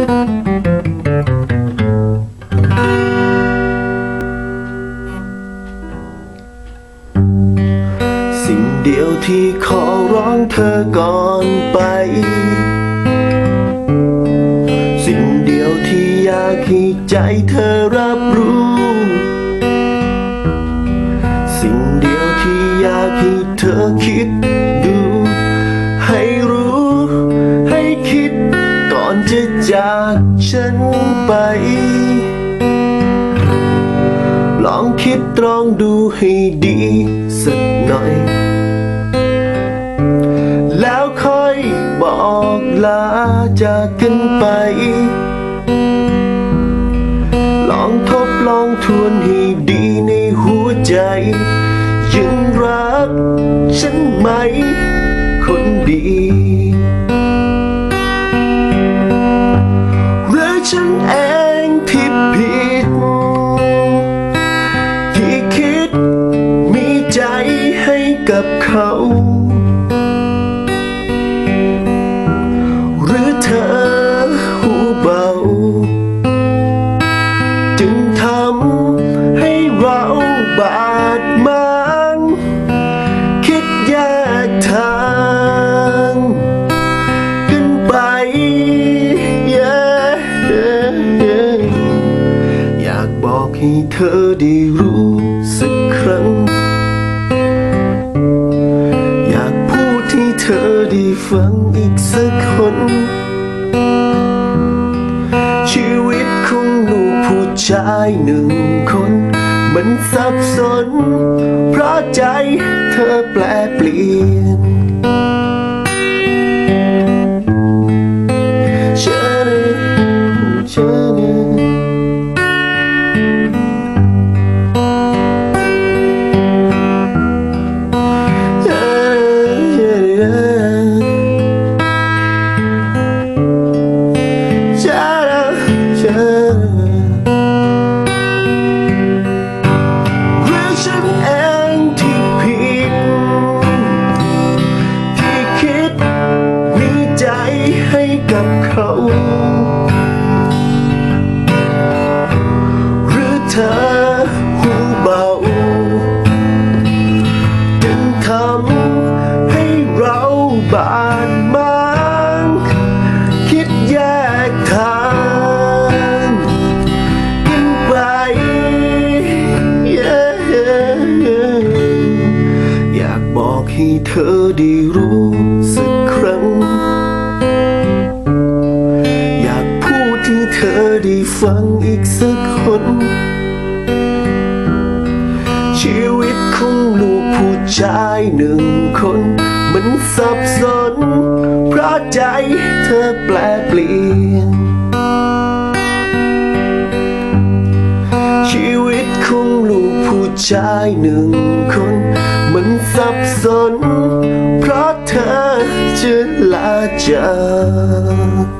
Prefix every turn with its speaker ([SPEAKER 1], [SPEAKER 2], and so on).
[SPEAKER 1] สิ่งเดียวที่ขอร้องเธอก่อนไป สิ่งเดียวที่อยากให้ใจเธอรับรู้ องคิดลองดูให้ดีสักหน่อย แล้วค่อยบอกลาจากกันไป ลองทบลองทวนให้ดีในหัวใจ ยังรักฉันไหม คนดี ให้เธอได้รู้สักครั้ง อยากพูดให้เธอได้ฟังอีกสักคน ชีวิตของลูผู้ชายหนึ่งคน มันสับสน เพราะใจเธอแปลเปลี่ยน เธอหูเบาจึงทำให้เราบาดหมางคิดแยกทางกันไปอยากบอกให้เธอได้รู้สักครั้ง อยากพูดให้เธอได้ฟังอีกสักคน ชีวิตของลูกผู้ชายหนึ่งคน มันสับสน เพราะใจเธอแปลเปลี่ยน ชีวิตของลูกผู้ชายหนึ่งคน มันสับสน เพราะเธอจะลาจาก